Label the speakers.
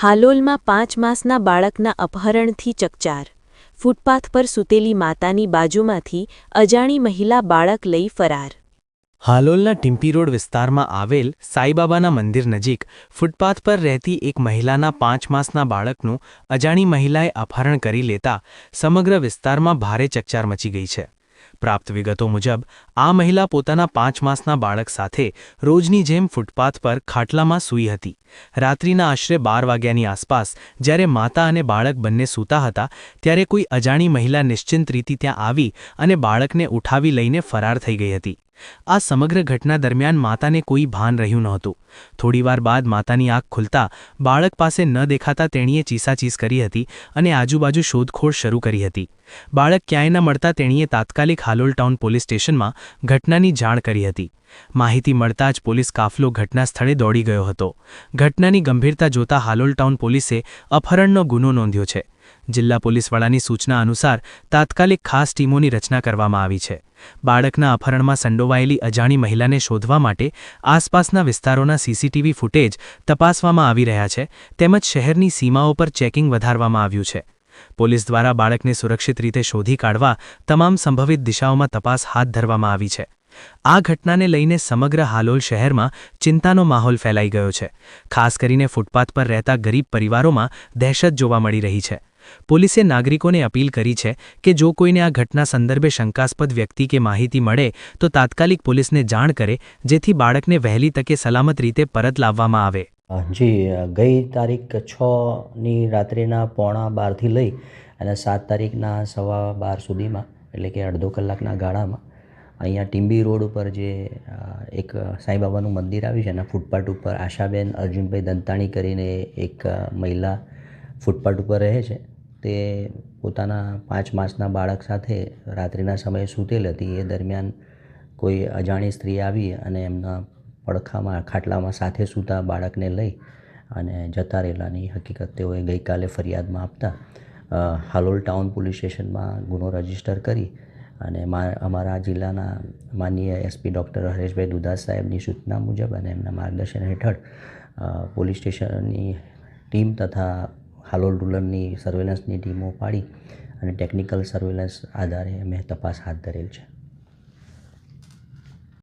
Speaker 1: હાલોલમાં પાંચ માસના બાળકના અપહરણથી ચકચાર. ફૂટપાથ પર સૂતેલી માતાની બાજુમાંથી અજાણી મહિલા બાળક લઈ ફરાર.
Speaker 2: હાલોલના ટિમ્પી રોડ વિસ્તારમાં આવેલ સાઈબાબાના મંદિર નજીક ફૂટપાથ પર રહેતી એક મહિલાના પાંચ માસના બાળકનું અજાણી મહિલાએ અપહરણ કરી લેતા સમગ્ર વિસ્તારમાં ભારે ચકચાર મચી ગઈ છે. પ્રાપ્ત વિગતો મુજબ, આ મહિલા પોતાના પાંચ માસના બાળક સાથે રોજની જેમ ફૂટપાથ પર ખાટલામાં સૂઈ હતી. રાત્રિના આશરે બાર વાગ્યાની આસપાસ, જ્યારે માતા અને બાળક બંને સૂતા હતા, ત્યારે કોઈ અજાણી મહિલા નિશ્ચિંત રીતે ત્યાં આવી અને બાળકને ઉઠાવી લઈને ફરાર થઈ ગઈ હતી. આ સમગ્ર ઘટના દરમિયાન માતાને કોઈ ભાન રહ્યું નહોતું. થોડીવાર બાદ માતાની આંખ ખુલતા બાળક પાસે ન દેખાતા તેણીએ ચીસાચીસ કરી હતી અને આજુબાજુ શોધખોળ શરૂ કરી હતી. બાળક ક્યાંય ન મળતા તેણીએ તાત્કાલિક હાલોલ ટાઉન પોલીસ સ્ટેશનમાં ઘટનાની જાણ કરી હતી. માહિતી મળતા જ પોલીસ કાફલો ઘટના સ્થળે દોડી ગયો હતો. ઘટનાની ગંભીરતા જોતા હાલોલ ટાઉન પોલીસે અપહરણનો ગુનો નોંધ્યો છે. જિલ્લા પોલીસવાળાની સૂચના અનુસાર તાત્કાલિક ખાસ ટીમોની રચના કરવામાં આવી છે. બાળકના અપહરણમાં સંડોવાયેલી અજાણી મહિલાને શોધવા માટે આસપાસના વિસ્તારોના સીસીટીવી ફૂટેજ તપાસવામાં આવી રહ્યા છે, તેમજ શહેરની સીમાઓ પર ચેકિંગ વધારવામાં આવ્યું છે. પોલીસ દ્વારા બાળકને સુરક્ષિત રીતે શોધી કાઢવા તમામ સંભવિત દિશાઓમાં તપાસ હાથ ધરવામાં આવી છે. આ ઘટનાને લઈને સમગ્ર હાલોલ શહેરમાં ચિંતાનો માહોલ ફેલાઈ ગયો છે. ખાસ કરીને ફૂટપાથ પર રહેતા ગરીબ પરિવારોમાં દહેશત જોવા મળી રહી છે. પોલીસે નાગરિકોને અપીલ કરી છે કે જો કોઈને આ ઘટના સંદર્ભે શંકાસ્પદ વ્યક્તિ કે માહિતી મળે, તો તાત્કાલિક પોલીસને જાણ કરે, જેથી બાળકને વહેલી તકે સલામત રીતે પરત લાવવામાં આવે.
Speaker 3: જી, ગઈ તારીખ છની રાત્રિના પોણા બારથી લઈ અને સાત તારીખના સવા બાર સુધીમાં, એટલે કે અડધો કલાકના ગાળામાં, અહીંયા ટીંબી રોડ ઉપર જે એક સાંઈબાબાનું મંદિર આવ્યું છે, એના ફૂટપાથ ઉપર આશાબેન અર્જુનભાઈ દંતાણી કરીને એક મહિલા ફૂટપાથ ઉપર રહે છે. તે પોતાના પાંચ માસના બાળક સાથે રાત્રિના સમયે સૂતેલ હતી. એ દરમિયાન કોઈ અજાણી સ્ત્રી આવી અને એમના પડખામાં, ખાટલામાં સાથે સૂતા બાળકને લઈ અને જતા રહેલાની હકીકત તેઓએ ગઈકાલે ફરિયાદમાં આપતા હાલોલ ટાઉન પોલીસ સ્ટેશનમાં ગુનો રજિસ્ટર કરી અને અમારા જિલ્લાના માનનીય એસપી ડૉક્ટર હરેશભાઈ દુધાસ સાહેબની સૂચના મુજબ અને એમના માર્ગદર્શન હેઠળ પોલીસ સ્ટેશનની ટીમ તથા હાલોલ રૂરલની સર્વેલન્સની ટીમો પાડી અને ટેકનિકલ સર્વેલન્સ આધારે અમે તપાસ હાથ ધરેલ છે.